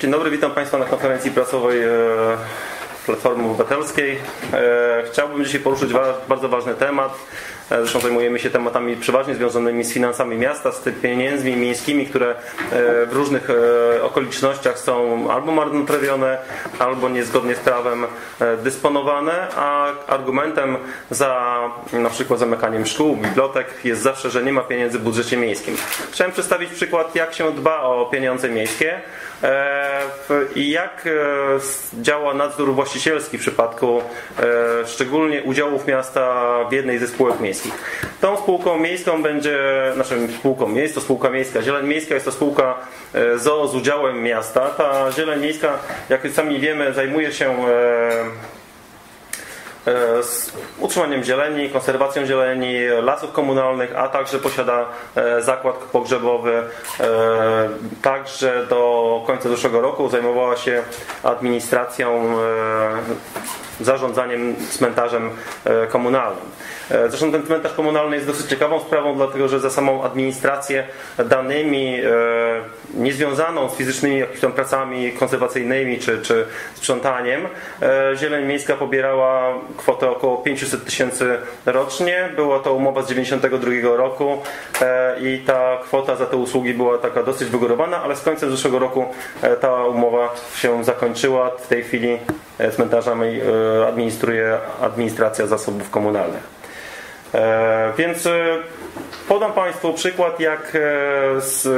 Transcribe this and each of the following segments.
Dzień dobry, witam Państwa na konferencji prasowej e, Platformy Obywatelskiej. E, chciałbym dzisiaj poruszyć bardzo ważny temat. E, zresztą zajmujemy się tematami przeważnie związanymi z finansami miasta, z tymi pieniędzmi miejskimi, które w różnych okolicznościach są albo marnotrawione, albo niezgodnie z prawem dysponowane, a argumentem za na przykład zamykaniem szkół, bibliotek jest zawsze, że nie ma pieniędzy w budżecie miejskim. Chciałem przedstawić przykład, jak się dba o pieniądze miejskie. E, I jak e, działa nadzór właścicielski w przypadku e, szczególnie udziałów miasta w jednej ze spółek miejskich? Tą spółką miejską będzie, naszą spółką, jest to spółka miejska, Zieleń Miejska jest to spółka ZOO z udziałem miasta. Ta Zieleń Miejska, jak sami wiemy, zajmuje się E, z utrzymaniem zieleni, konserwacją zieleni, lasów komunalnych, a także posiada e, zakład pogrzebowy. E, także do końca zeszłego roku zajmowała się administracją, zarządzaniem cmentarzem komunalnym. Zresztą ten cmentarz komunalny jest dosyć ciekawą sprawą, dlatego że za samą administrację danymi niezwiązaną z fizycznymi jakimiś tam pracami konserwacyjnymi czy, czy sprzątaniem, Zieleń Miejska pobierała kwotę około 500 tysięcy rocznie. Była to umowa z 1992 roku e, i ta kwota za te usługi była taka dosyć wygórowana, ale z końcem zeszłego roku e, ta umowa się zakończyła. W tej chwili e, cmentarzami administruje administracja zasobów komunalnych. Więc Podam Państwu przykład, jak e, z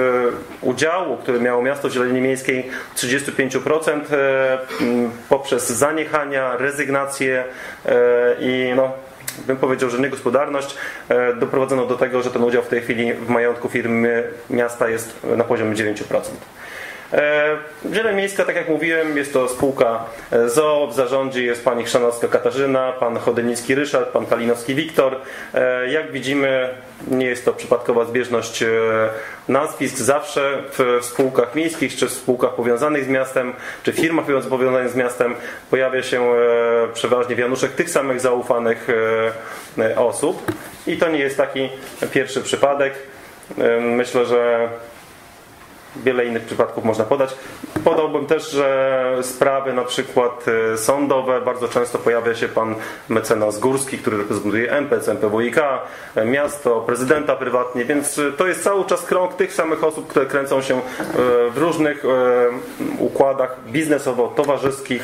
udziału, który miało miasto w Zieleni Miejskiej 35% e, poprzez zaniechania, rezygnację e, i no, bym powiedział, że niegospodarność doprowadzono do tego, że ten udział w tej chwili w majątku firmy miasta jest na poziomie 9%. Zieleń Miejska, tak jak mówiłem, jest to spółka ZOO. W zarządzie jest pani Chrzanowska Katarzyna, pan Chodynicki Ryszard, pan Kalinowski Wiktor. Jak widzimy, nie jest to przypadkowa zbieżność e, nazwisk. Zawsze w spółkach miejskich, czy w spółkach powiązanych z miastem, czy firmach powiązanych z miastem pojawia się e, przeważnie wianuszek tych samych zaufanych e, osób. I to nie jest taki pierwszy przypadek. Myślę, że wiele innych przypadków można podać. Podałbym też, że sprawy na przykład y, sądowe, bardzo często pojawia się pan mecenas Górski, który reprezentuje MPC, MPWiK, miasto, prezydenta prywatnie, więc y, to jest cały czas krąg tych samych osób, które kręcą się y, w różnych układach biznesowo-towarzyskich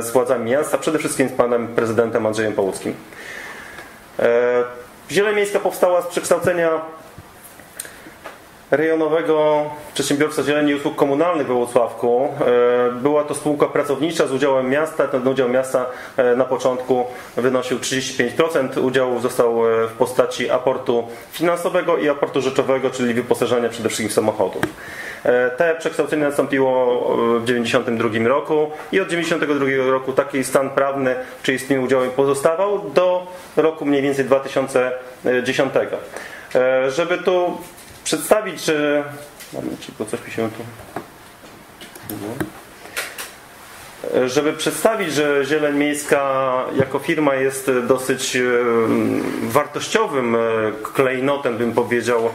z władzami miasta, przede wszystkim z panem prezydentem Andrzejem Połuckim. Zieleń Miejska powstała z przekształcenia rejonowego przedsiębiorstwa zieleni i usług komunalnych we Włocławku. E, była to spółka pracownicza z udziałem miasta. Ten udział miasta e, na początku wynosił 35%. Udział został e, w postaci aportu finansowego i aportu rzeczowego, czyli wyposażenia przede wszystkim samochodów. Te przekształcenie nastąpiło w 1992 roku i od 1992 roku taki stan prawny, czyli z tym udziałem pozostawał do roku mniej więcej 2010. Żeby tu przedstawić, że... Bo coś mi się tu... Żeby przedstawić, że Zieleń Miejska jako firma jest dosyć e, wartościowym e, klejnotem, bym powiedział, e,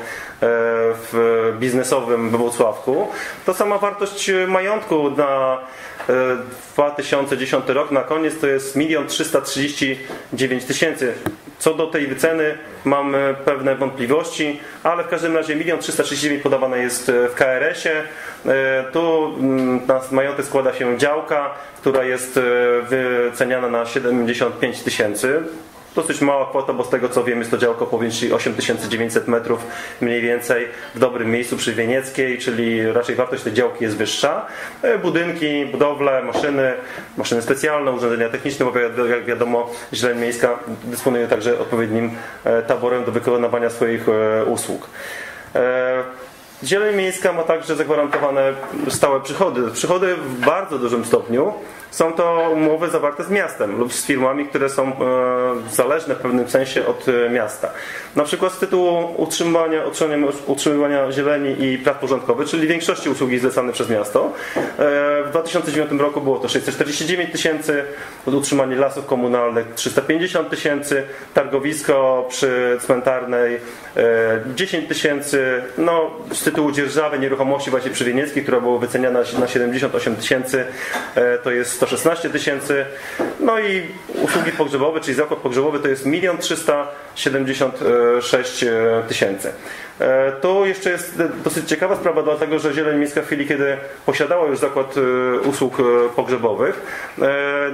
w biznesowym we Włocławku, to sama wartość majątku na 2010 rok na koniec to jest 1 339 tysięcy. Co do tej wyceny mam pewne wątpliwości, ale w każdym razie 1 339 podawane jest w KRS-ie. E, tu mm, na majątek składa się działka, która jest e, wyceniana na 75 tysięcy dosyć mała kwota, bo z tego co wiem jest to działko powierzchni 8900 metrów mniej więcej w dobrym miejscu przy Wienieckiej, czyli raczej wartość tej działki jest wyższa. E, budynki, budowle, maszyny, maszyny specjalne, urządzenia techniczne, bo jak wiadomo Zieleń Miejska dysponuje także odpowiednim e, taborem do wykonywania swoich e, usług. Zieleń Miejska ma także zagwarantowane stałe przychody. Przychody w bardzo dużym stopniu są to umowy zawarte z miastem lub z firmami, które są e, zależne w pewnym sensie od e, miasta. Na przykład z tytułu utrzymywania, utrzymywania zieleni i praw porządkowych, czyli większości usługi zlecane przez miasto. E, w 2009 roku było to 649 tysięcy, utrzymanie lasów komunalnych 350 tysięcy, targowisko przy cmentarnej 10 tysięcy, no z tytułu dzierżawy nieruchomości właśnie przy Wienieckiej, która była wyceniana na 78 tysięcy, to jest 116 tysięcy. No i usługi pogrzebowe, czyli zakład pogrzebowy to jest 1 376 tysięcy. To jeszcze jest dosyć ciekawa sprawa, dlatego że Zieleń Miejska w chwili, kiedy posiadała już zakład usług pogrzebowych,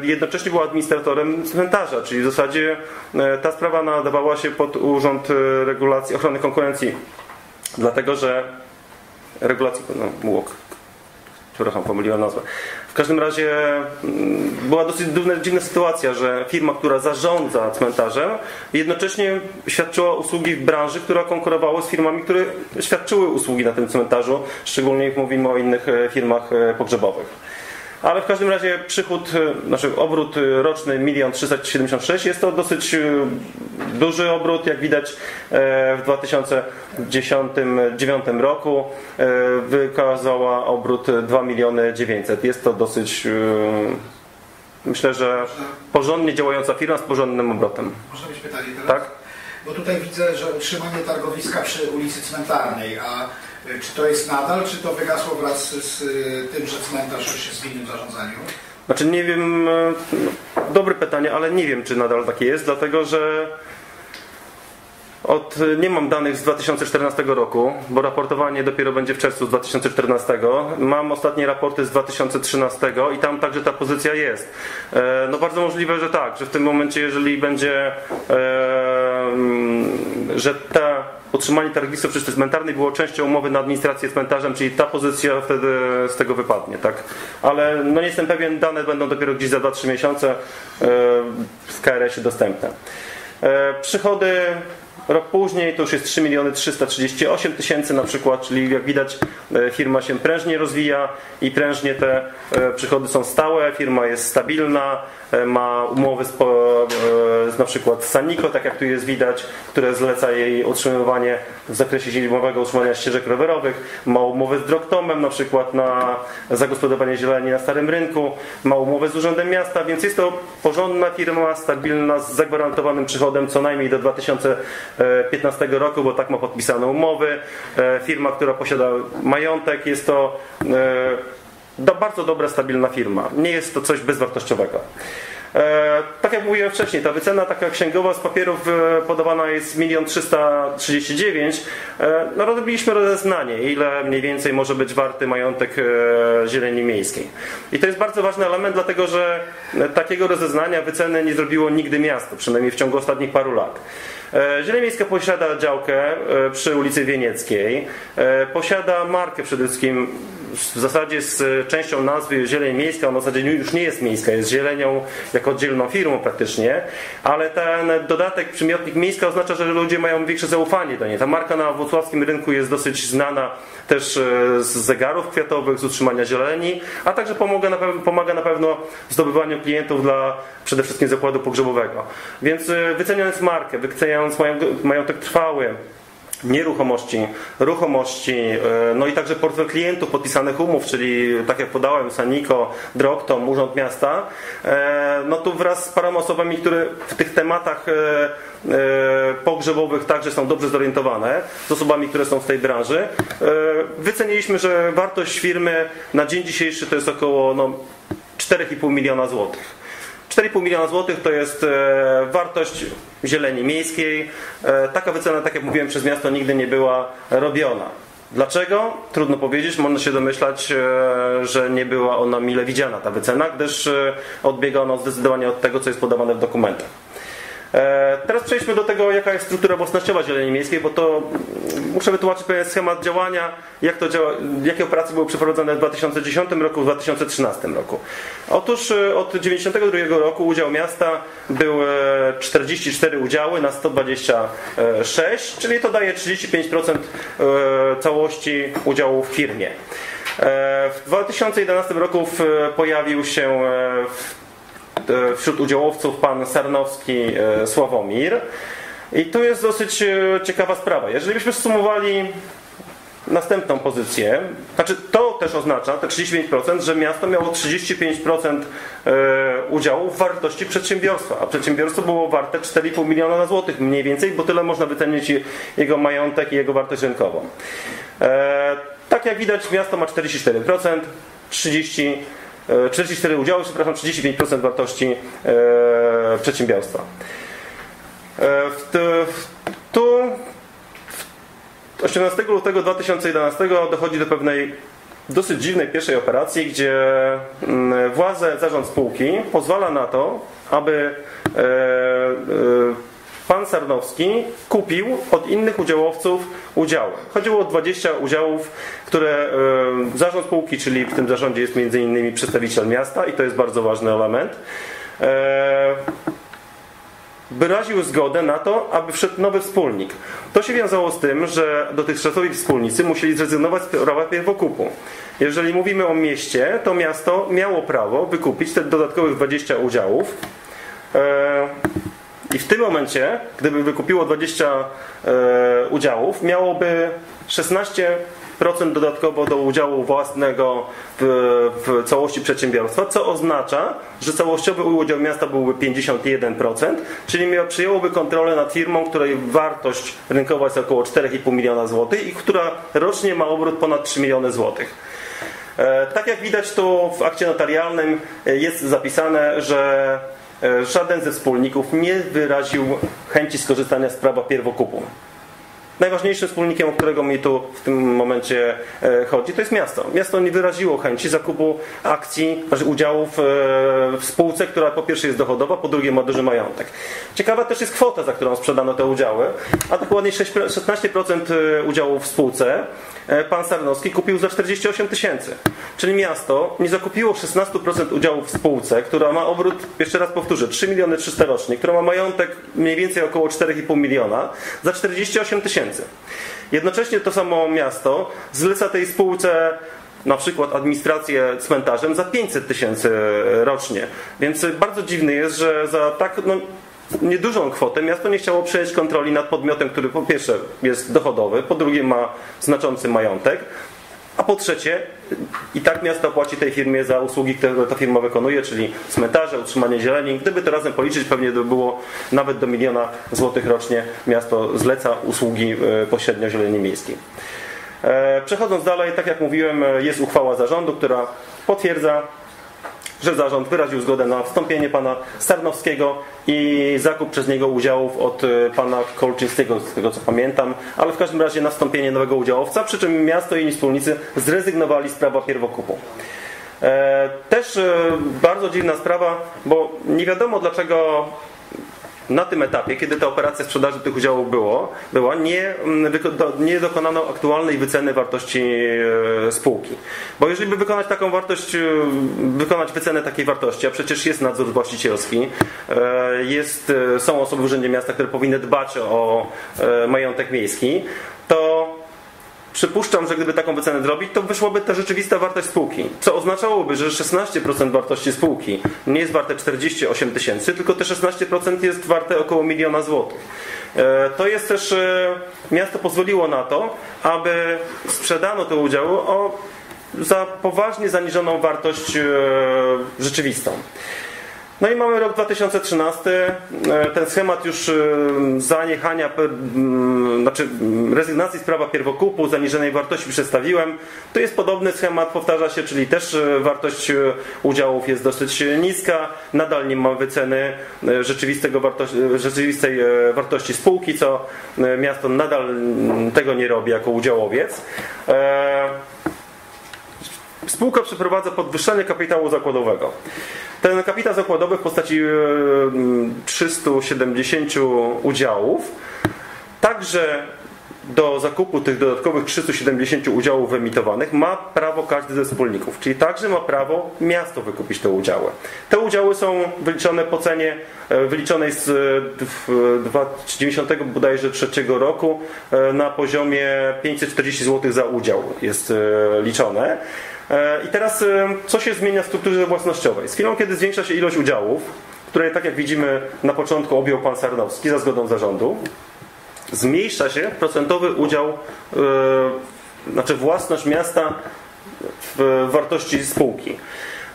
jednocześnie była administratorem cmentarza, czyli w zasadzie ta sprawa nadawała się pod Urząd Regulacji Ochrony Konkurencji Dlatego, że regulacji, no, łok, przepraszam, pomyliłem nazwę. W każdym razie mm, była dosyć dziwna sytuacja, że firma, która zarządza cmentarzem, jednocześnie świadczyła usługi w branży, która konkurowała z firmami, które świadczyły usługi na tym cmentarzu, szczególnie mówimy o innych e, firmach e, pogrzebowych. Ale w każdym razie przychód, e, znaczy obrót e, roczny 1 376 jest to dosyć e, duży obrót, jak widać w 2009 roku wykazała obrót 2 miliony 900. Jest to dosyć myślę, że porządnie działająca firma z porządnym obrotem. Można mieć pytanie teraz? Tak? Bo tutaj widzę, że utrzymanie targowiska przy ulicy Cmentarnej, a E, czy to jest nadal, czy to wygasło wraz z tym, że cmentarz już jest w innym zarządzaniu? Znaczy nie wiem, e, no, dobre pytanie, ale nie wiem, czy nadal takie jest, dlatego że od, nie mam danych z 2014 roku, bo raportowanie dopiero będzie w czerwcu 2014. Mam ostatnie raporty z 2013 i tam także ta pozycja jest. E, no bardzo możliwe, że tak, że w tym momencie, jeżeli będzie, że ta utrzymanie targowiska przy cmentarnej było częścią umowy na administrację cmentarzem, czyli ta pozycja wtedy z tego wypadnie, tak? Ale no nie jestem pewien, dane będą dopiero gdzieś za 2-3 miesiące e, w KRS-ie dostępne. E, przychody Rok później to już jest 3 miliony 338 tysięcy na przykład, czyli jak widać e, firma się prężnie rozwija i prężnie te przychody są stałe, firma jest stabilna, E, ma umowy z, e, na przykład Saniko, tak jak tu jest widać, które zleca jej utrzymywanie w zakresie zimowego utrzymania ścieżek rowerowych, ma umowę z Droktomem na przykład na zagospodarowanie zieleni na Starym Rynku, ma umowę z Urzędem Miasta, więc jest to porządna firma, stabilna, z zagwarantowanym przychodem co najmniej do 2015 roku, bo tak ma podpisane umowy. E, firma, która posiada majątek, jest to do, bardzo dobra, stabilna firma. Nie jest to coś bezwartościowego. E, tak jak mówiłem wcześniej, ta wycena taka księgowa z papierów e, podawana jest 1 339 e, No robiliśmy rozeznanie, ile mniej więcej może być warty majątek e, zieleni miejskiej. I to jest bardzo ważny element, dlatego że takiego rozeznania, wyceny nie zrobiło nigdy miasto, przynajmniej w ciągu ostatnich paru lat. E, Zieleń Miejska posiada działkę e, przy ulicy Wienieckiej. Posiada markę przede wszystkim w zasadzie z częścią nazwy Zieleń Miejska, ona w zasadzie już nie jest miejska, jest zielenią jako oddzielną firmą praktycznie, ale ten dodatek przymiotnik miejska oznacza, że ludzie mają większe zaufanie do niej. Ta marka na włocławskim rynku jest dosyć znana też e, z zegarów kwiatowych, z utrzymania zieleni, a także pomaga na, pewno, pomaga na pewno w zdobywaniu klientów dla przede wszystkim zakładu pogrzebowego. Więc e, wyceniając markę, wyceniając majątek trwały, nieruchomości, ruchomości, e, no i także portfel klientów podpisanych umów, czyli tak jak podałem, Saniko, Droktom, Urząd Miasta, e, no tu wraz z paroma osobami, które w tych tematach e, pogrzebowych także są dobrze zorientowane, z osobami, które są w tej branży, wyceniliśmy, że wartość firmy na dzień dzisiejszy to jest około no, 4,5 miliona złotych. 4,5 miliona złotych to jest e, wartość zieleni miejskiej. E, taka wycena, tak jak mówiłem, przez miasto nigdy nie była robiona. Dlaczego? Trudno powiedzieć. Można się domyślać, e, że nie była ona mile widziana, ta wycena, gdyż odbiega ona zdecydowanie od tego, co jest podawane w dokumentach. E, teraz przejdźmy do tego, jaka jest struktura własnościowa Zieleni Miejskiej, bo to muszę wytłumaczyć pewien schemat działania, jak to działa, jakie operacje były przeprowadzone w 2010 roku, w 2013 roku. Otóż e, od 1992 roku udział miasta był 44 e, udziały na 126, czyli to daje 35% całości udziału w firmie. W 2011 roku pojawił się w wśród udziałowców pan Sarnowski e, Sławomir. I tu jest dosyć e, ciekawa sprawa. Jeżeli byśmy sumowali następną pozycję, znaczy to też oznacza, te 35%, że miasto miało 35% udziału w wartości przedsiębiorstwa, a przedsiębiorstwo było warte 4,5 miliona złotych mniej więcej, bo tyle można wycenić jego majątek i jego wartość rynkową. Tak jak widać, miasto ma 44%, 30, 44 udziały, przepraszam, 35% wartości przedsiębiorstwa. Tu 18 lutego 2011 dochodzi do pewnej dosyć dziwnej pierwszej operacji, gdzie mm, władze, zarząd spółki pozwala na to, aby e, e, pan Sarnowski kupił od innych udziałowców udziały. Chodziło o 20 udziałów, które e, zarząd spółki, czyli w tym zarządzie jest innymi przedstawiciel miasta i to jest bardzo ważny element wyraził zgodę na to, aby wszedł nowy wspólnik. To się wiązało z tym, że dotychczasowi wspólnicy musieli zrezygnować z prawa pierwokupu. Jeżeli mówimy o mieście, to miasto miało prawo wykupić te dodatkowych 20 udziałów. I w tym momencie, gdyby wykupiło 20 e, udziałów, miałoby 16 procent dodatkowo do udziału własnego w, w całości przedsiębiorstwa, co oznacza, że całościowy udział miasta byłby 51%, czyli przyjęłoby kontrolę nad firmą, której wartość rynkowa jest około 4,5 miliona złotych i która rocznie ma obrót ponad 3 miliony złotych. E, tak jak widać tu w akcie notarialnym e, jest zapisane, że żaden ze wspólników nie wyraził chęci skorzystania z prawa pierwokupu. Najważniejszym wspólnikiem, o którego mi tu w tym momencie e, chodzi, to jest miasto. Miasto nie wyraziło chęci zakupu akcji, znaczy udziałów e, w spółce, która po pierwsze jest dochodowa, po drugie ma duży majątek. Ciekawa też jest kwota, za którą sprzedano te udziały, a dokładnie 16% e, udziałów w spółce pan Sarnowski kupił za 48 tysięcy. Czyli miasto nie zakupiło 16% udziałów w spółce, która ma obrót, jeszcze raz powtórzę, 3 miliony 300 rocznie, która ma majątek mniej więcej około 4,5 miliona, za 48 tysięcy tysięcy. Jednocześnie to samo miasto zleca tej spółce na przykład administrację cmentarzem za 500 tysięcy rocznie. Więc bardzo dziwne jest, że za tak no, niedużą kwotę miasto nie chciało przejąć kontroli nad podmiotem, który po pierwsze jest dochodowy, po drugie ma znaczący majątek, a po trzecie, i tak miasto płaci tej firmie za usługi, które ta firma wykonuje, czyli cmentarze, utrzymanie zieleni. Gdyby to razem policzyć, pewnie by było nawet do miliona złotych rocznie miasto zleca usługi e, pośrednio zieleni miejskiej. E, przechodząc dalej, tak jak mówiłem, e, jest uchwała zarządu, która potwierdza że zarząd wyraził zgodę na wstąpienie pana Starnowskiego i zakup przez niego udziałów od e, pana Kolczyńskiego, z tego co pamiętam, ale w każdym razie na wstąpienie nowego udziałowca, przy czym miasto i inni wspólnicy zrezygnowali z prawa pierwokupu. E, też e, bardzo dziwna sprawa, bo nie wiadomo dlaczego na tym etapie, kiedy ta operacja sprzedaży tych udziałów było, była, nie, mm, nie dokonano aktualnej wyceny wartości e, spółki. Bo jeżeli by wykonać taką wartość, e, wykonać wycenę takiej wartości, a przecież jest nadzór właścicielski, e, jest, są osoby w Urzędzie Miasta, które powinny dbać o majątek miejski, to Przypuszczam, że gdyby taką wycenę zrobić, to wyszłoby ta rzeczywista wartość spółki. Co oznaczałoby, że 16% wartości spółki nie jest warte 48 tysięcy, tylko te 16% jest warte około miliona złotych. E, to jest też, e, miasto pozwoliło na to, aby sprzedano te udziały o, za poważnie zaniżoną wartość e, rzeczywistą. No i mamy rok 2013. E, ten schemat już e, zaniechania, znaczy rezygnacji z prawa pierwokupu, zaniżonej wartości przedstawiłem. To jest podobny schemat, powtarza się, czyli też e, wartość udziałów jest dosyć niska. Nadal nie ma wyceny rzeczywistego wartości, rzeczywistej wartości spółki, co miasto nadal tego nie robi jako udziałowiec. Spółka przeprowadza podwyższenie kapitału zakładowego. Ten kapitał zakładowy w postaci 370 e, udziałów także do zakupu tych dodatkowych 370 udziałów wyemitowanych ma prawo każdy ze wspólników, czyli także ma prawo miasto wykupić te udziały. Te udziały są wyliczone po cenie e, wyliczonej z 90 bodajże trzeciego roku e, na poziomie 540 zł za udział jest liczone. E, I teraz e, co się zmienia w strukturze własnościowej? Z chwilą, kiedy zwiększa się ilość udziałów, które tak jak widzimy na początku objął pan Sarnowski za zgodą zarządu, zmniejsza się procentowy udział, yy, znaczy własność miasta w wartości spółki.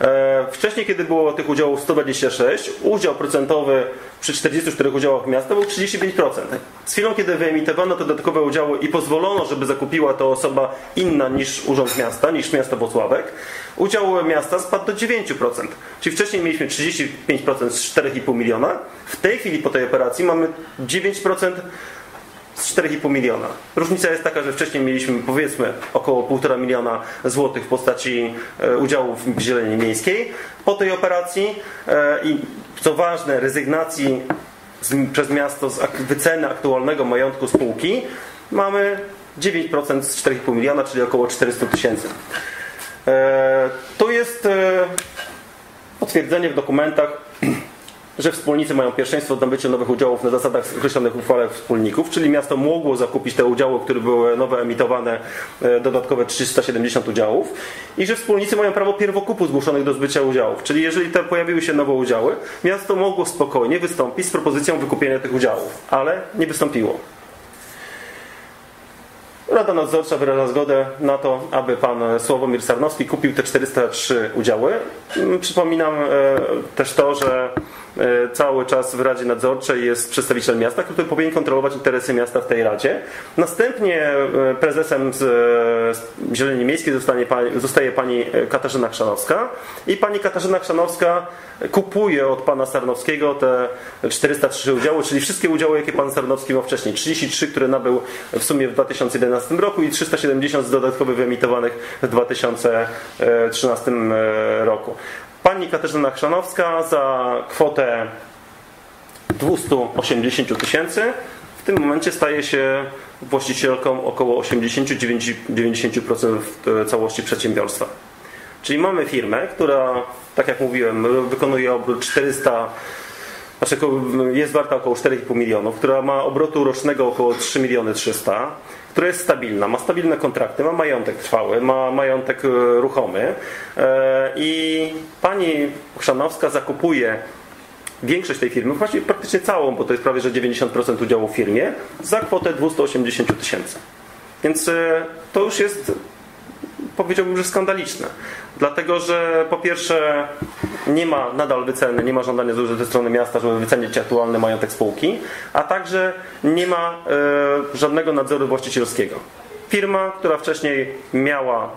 E, wcześniej, kiedy było tych udziałów 126, udział procentowy przy 44 udziałach miasta był 35%. Z chwilą, kiedy wyemitowano te dodatkowe udziały i pozwolono, żeby zakupiła to osoba inna niż Urząd Miasta, niż miasto Włocławek, udział miasta spadł do 9%. Czyli wcześniej mieliśmy 35% z 4,5 miliona, w tej chwili po tej operacji mamy 9% z 4,5 miliona. Różnica jest taka, że wcześniej mieliśmy powiedzmy około 1,5 miliona złotych w postaci e, udziałów w zieleni miejskiej. Po tej operacji e, i co ważne, rezygnacji przez miasto z wyceny aktualnego majątku spółki mamy 9% z 4,5 miliona, czyli około 400 tysięcy. E, to jest potwierdzenie w dokumentach że wspólnicy mają pierwszeństwo w nabyciu nowych udziałów na zasadach określonych w uchwale wspólników, czyli miasto mogło zakupić te udziały, które były nowe emitowane, e, dodatkowe 370 udziałów i że wspólnicy mają prawo pierwokupu zgłoszonych do zbycia udziałów, czyli jeżeli te pojawiły się nowe udziały, miasto mogło spokojnie wystąpić z propozycją wykupienia tych udziałów, ale nie wystąpiło. Rada Nadzorcza wyraża zgodę na to, aby pan Sławomir Sarnowski kupił te 403 udziały. Przypominam e, też to, że cały czas w Radzie Nadzorczej jest przedstawiciel miasta, który powinien kontrolować interesy miasta w tej Radzie. Następnie e, prezesem z Zieleni Miejskiej zostanie, zostaje pani Katarzyna Chrzanowska i pani Katarzyna Chrzanowska kupuje od pana Sarnowskiego te 403 udziały, czyli wszystkie udziały, jakie pan Sarnowski miał wcześniej. 33, które nabył w sumie w 2011 roku i 370 z dodatkowych wyemitowanych w 2013 e, roku. Pani Katarzyna Chrzanowska za kwotę 280 tysięcy w tym momencie staje się właścicielką około 80-90% całości przedsiębiorstwa. Czyli mamy firmę, która, tak jak mówiłem, wykonuje obrót 400 znaczy jest warta około 4,5 milionów, która ma obrotu rocznego około 3 miliony 300 która jest stabilna, ma stabilne kontrakty, ma majątek trwały, ma majątek e, ruchomy e, i pani Chrzanowska zakupuje większość tej firmy, właściwie praktycznie całą, bo to jest prawie że 90% udziału w firmie, za kwotę 280 tysięcy. Więc e, to już jest powiedziałbym, że skandaliczne. Dlatego, że po pierwsze nie ma nadal wyceny, nie ma żądania ze strony miasta, żeby wycenić aktualny majątek spółki, a także nie ma e, żadnego nadzoru właścicielskiego. Firma, która wcześniej miała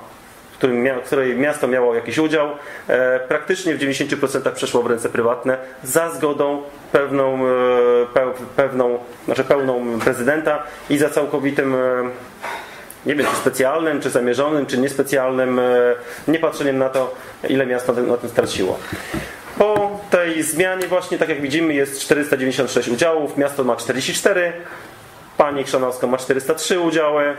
w której miasto miało jakiś udział, e, praktycznie w 90% przeszło w ręce prywatne za zgodą pewną, e, pewną, znaczy pełną prezydenta i za całkowitym e, nie wiem, czy specjalnym, czy zamierzonym, czy niespecjalnym, e, nie patrzeniem na to, ile miasto na tym straciło. Po tej zmianie właśnie, tak jak widzimy, jest 496 udziałów, miasto ma 44, pani Chrzanowska ma 403 udziały,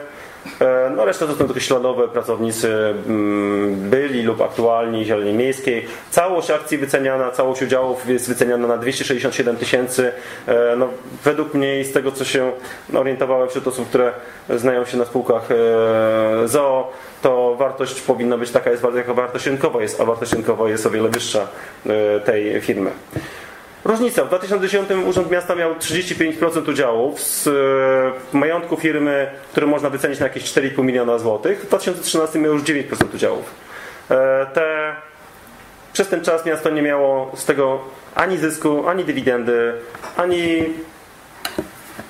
E, no reszta to są tylko śladowe pracownicy mm, byli lub aktualni Zielonej Miejskiej. Całość akcji wyceniana, całość udziałów jest wyceniana na 267 tysięcy. E, no, według mnie i z tego co się orientowałem wśród osób, które znają się na spółkach e, ZOO, to wartość powinna być taka jest, jaka wartość rynkowa jest, a wartość rynkowa jest o wiele wyższa tej firmy. Różnica. W 2010 Urząd Miasta miał 35% udziałów z e, majątku firmy, który można wycenić na jakieś 4,5 miliona złotych. W 2013 miał już 9% udziałów. E, te, przez ten czas miasto nie miało z tego ani zysku, ani dywidendy, ani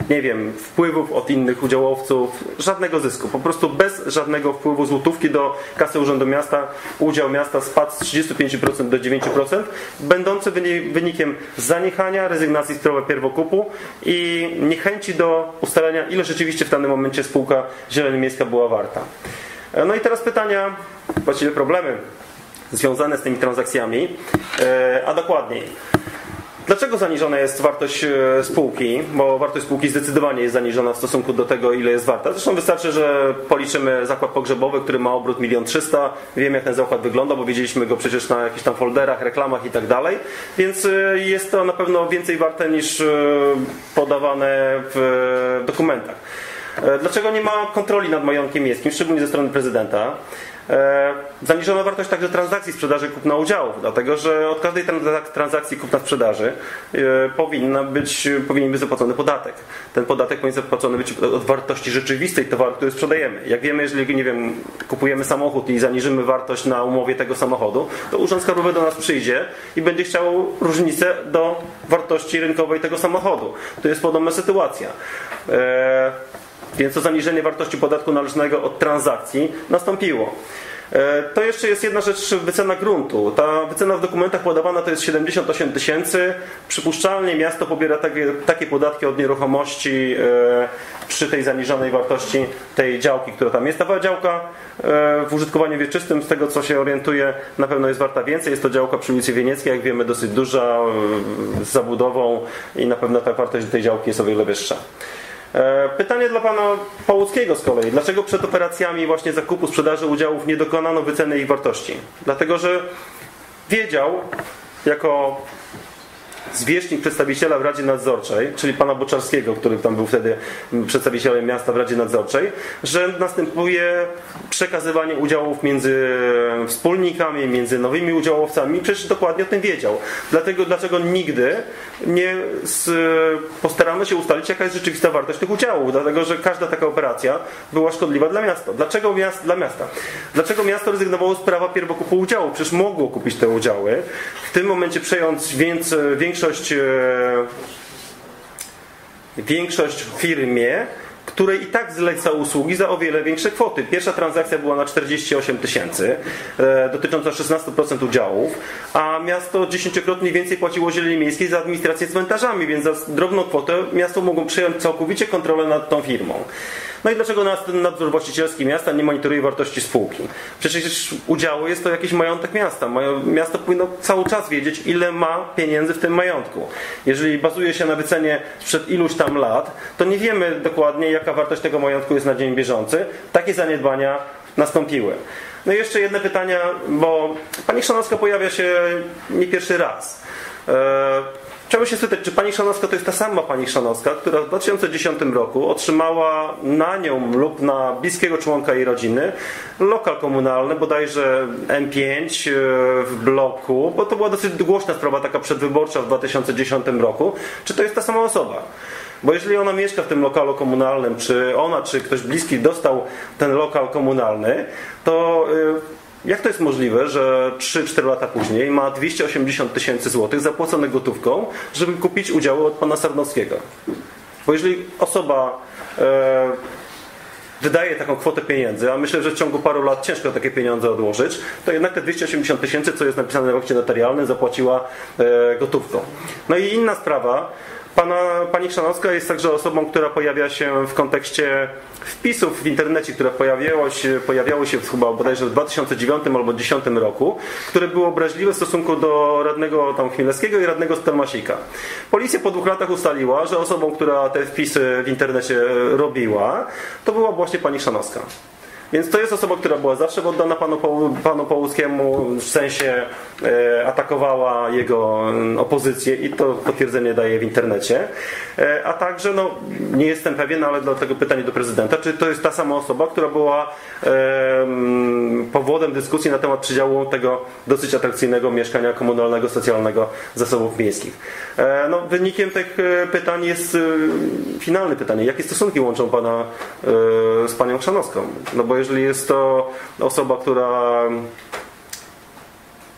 nie wiem, wpływów od innych udziałowców, żadnego zysku. Po prostu bez żadnego wpływu złotówki do kasy Urzędu Miasta udział miasta spadł z 35% do 9%, będący wynikiem zaniechania, rezygnacji z prawa pierwokupu i niechęci do ustalenia, ile rzeczywiście w danym momencie spółka Zieleń Miejska była warta. No i teraz pytania, właściwie problemy związane z tymi transakcjami, e, a dokładniej Dlaczego zaniżona jest wartość e, spółki? Bo wartość spółki zdecydowanie jest zaniżona w stosunku do tego, ile jest warta. Zresztą wystarczy, że policzymy zakład pogrzebowy, który ma obrót 1 300 Wiemy, jak ten zakład wygląda, bo widzieliśmy go przecież na jakichś tam folderach, reklamach i tak dalej. Więc e, jest to na pewno więcej warte niż e, podawane w dokumentach. E, dlaczego nie ma kontroli nad majątkiem miejskim, szczególnie ze strony prezydenta? E, Zaniżono wartość także transakcji sprzedaży kupna udziałów, dlatego że od każdej transak- transakcji kupna sprzedaży e, powinna być, powinien być zapłacony podatek. Ten podatek powinien zapłacony być od wartości rzeczywistej towaru, który sprzedajemy. Jak wiemy, jeżeli nie wiem, kupujemy samochód i zaniżymy wartość na umowie tego samochodu, to urząd skarbowy do nas przyjdzie i będzie chciał różnicę do wartości rynkowej tego samochodu. To jest podobna sytuacja. Więc to zaniżenie wartości podatku należnego od transakcji nastąpiło. E, To jeszcze jest jedna rzecz, wycena gruntu. Ta wycena w dokumentach podawana to jest 78 tysięcy. Przypuszczalnie miasto pobiera takie, takie podatki od nieruchomości e, przy tej zaniżonej wartości tej działki, która tam jest. Ta działka e, w użytkowaniu wieczystym, z tego co się orientuję, na pewno jest warta więcej. Jest to działka przy ulicy Wienieckiej, jak wiemy, dosyć duża, z zabudową i na pewno ta wartość tej działki jest o wiele wyższa. E, Pytanie dla pana Pałuckiego z kolei. Dlaczego przed operacjami właśnie zakupu, sprzedaży udziałów nie dokonano wyceny ich wartości? Dlatego, że wiedział jako zwierzchnik przedstawiciela w Radzie Nadzorczej, czyli pana Boczarskiego, który tam był wtedy przedstawicielem miasta w Radzie Nadzorczej, że następuje przekazywanie udziałów między wspólnikami, między nowymi udziałowcami. Przecież dokładnie o tym wiedział. Dlatego, dlaczego nigdy nie z, postaramy się ustalić, jaka jest rzeczywista wartość tych udziałów. Dlatego, że każda taka operacja była szkodliwa dla miasta. Dlaczego miast, dla miasta? Dlaczego miasto rezygnowało z prawa pierwokupu udziału? Przecież mogło kupić te udziały. W tym momencie przejąć więc, większość, e, większość firmie, której i tak zleca usługi za o wiele większe kwoty. Pierwsza transakcja była na 48 tysięcy, e, dotycząca 16% udziałów, a miasto dziesięciokrotnie więcej płaciło zieleni miejskiej za administrację cmentarzami, więc za drobną kwotę miasto mogło przejąć całkowicie kontrolę nad tą firmą. No i dlaczego nas ten nadzór właścicielski miasta nie monitoruje wartości spółki? Przecież udziały jest to jakiś majątek miasta. Miasto powinno cały czas wiedzieć, ile ma pieniędzy w tym majątku. Jeżeli bazuje się na wycenie sprzed iluś tam lat, to nie wiemy dokładnie, jaka wartość tego majątku jest na dzień bieżący. Takie zaniedbania nastąpiły. No i jeszcze jedne pytania, bo pani Szanowska pojawia się nie pierwszy raz. Chciałbym się spytać, czy pani Szanowska to jest ta sama pani Szanowska, która w 2010 roku otrzymała na nią lub na bliskiego członka jej rodziny lokal komunalny, bodajże M5 e, w bloku, bo to była dosyć głośna sprawa taka przedwyborcza w 2010 roku. Czy to jest ta sama osoba? Bo jeżeli ona mieszka w tym lokalu komunalnym, czy ona, czy ktoś bliski dostał ten lokal komunalny, to y, jak to jest możliwe, że 3-4 lata później ma 280 tysięcy złotych zapłacone gotówką, żeby kupić udziały od pana Sarnowskiego? Bo jeżeli osoba e, wydaje taką kwotę pieniędzy, a myślę, że w ciągu paru lat ciężko takie pieniądze odłożyć, to jednak te 280 tysięcy, co jest napisane w akcie notarialnym, zapłaciła e, gotówką. No i inna sprawa, Pana, pani Chrzanowska jest także osobą, która pojawia się w kontekście wpisów w internecie, które pojawiało się, pojawiały się chyba bodajże w 2009 albo 2010 roku, które były obraźliwe w stosunku do radnego tam Chmielewskiego i radnego Stelmasika. Policja po dwóch latach ustaliła, że osobą, która te wpisy w internecie robiła, to była właśnie pani Chrzanowska. Więc to jest osoba, która była zawsze oddana panu, panu Połuckiemu, w sensie e, atakowała jego mm, opozycję i to potwierdzenie daje w internecie. E, a także, no, nie jestem pewien, ale dlatego pytanie do prezydenta, czy to jest ta sama osoba, która była e, mm, powodem dyskusji na temat przydziału tego dosyć atrakcyjnego mieszkania komunalnego, socjalnego zasobów miejskich. E, no, wynikiem tych e, pytań jest e, finalne pytanie. Jakie stosunki łączą pana z panią Chrzanowską? No bo jeżeli jest to osoba, która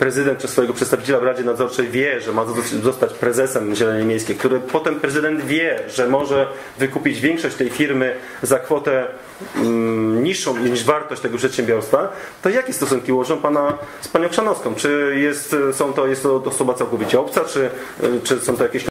prezydent przez swojego przedstawiciela w Radzie Nadzorczej wie, że ma zostać prezesem Zieleni Miejskiej, który potem prezydent wie, że może wykupić większość tej firmy za kwotę mm, niższą niż wartość tego przedsiębiorstwa, to jakie stosunki łączą pana z panią Chrzanowską? Czy jest, są to, jest to osoba całkowicie obca, czy, czy są to jakieś